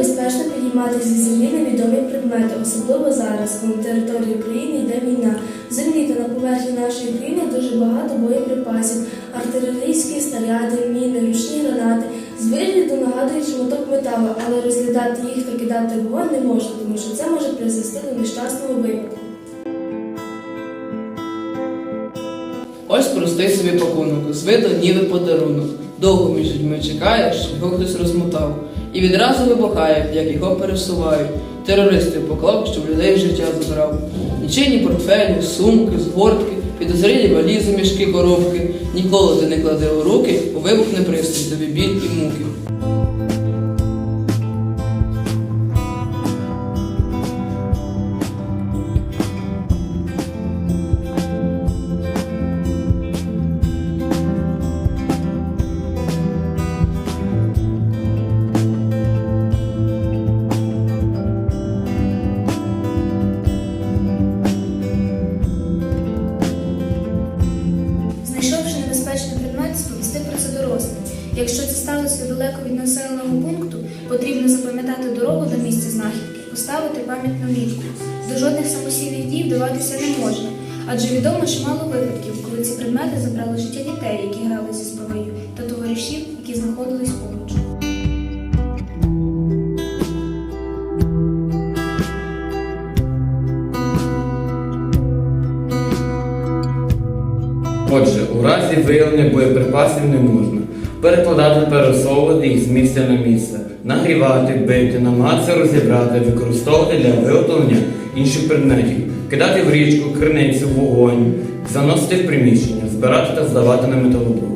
небезпечно підіймати зі землі невідомі предмети, особливо зараз, коли на території України йде війна. Землі та на поверхні нашої країни дуже багато боєприпасів, артилерійські снаряди, міни, ручні гранати. З вигляду нагадують шматок металу, але розглядати їх та кидати вогонь не можна, тому що це може призвести до нещасного випадку. Ось простий собі пакунок, з виду ніби подарунок. Довго між людьми чекаєш, його хтось розмотав. І відразу вибухає, як його пересувають. Терористи поклав, щоб людей життя забрав. Нічині портфелі, сумки, згортки, підозрілі валізи, мішки, коробки. Ніколи ти не клади у руки, бо вибухне пристрій, тобі біль і муки. Це дорослі. Якщо це сталося далеко від населеного пункту, потрібно запам'ятати дорогу до місця знахідки, поставити пам'ятну мітку. До жодних самостійних дій вдаватися не можна, адже відомо чимало випадків, коли ці предмети забрали життя дітей, які грали зі зброєю, та товаришів, які знаходились поруч. Отже, у разі виявлення боєприпасів не можна перекладати, пересовувати їх з місця на місце, нагрівати, бити, намагатися розібрати, використовувати для виготовлення інших предметів, кидати в річку, криницю, вогонь, заносити в приміщення, збирати та здавати на металобрух.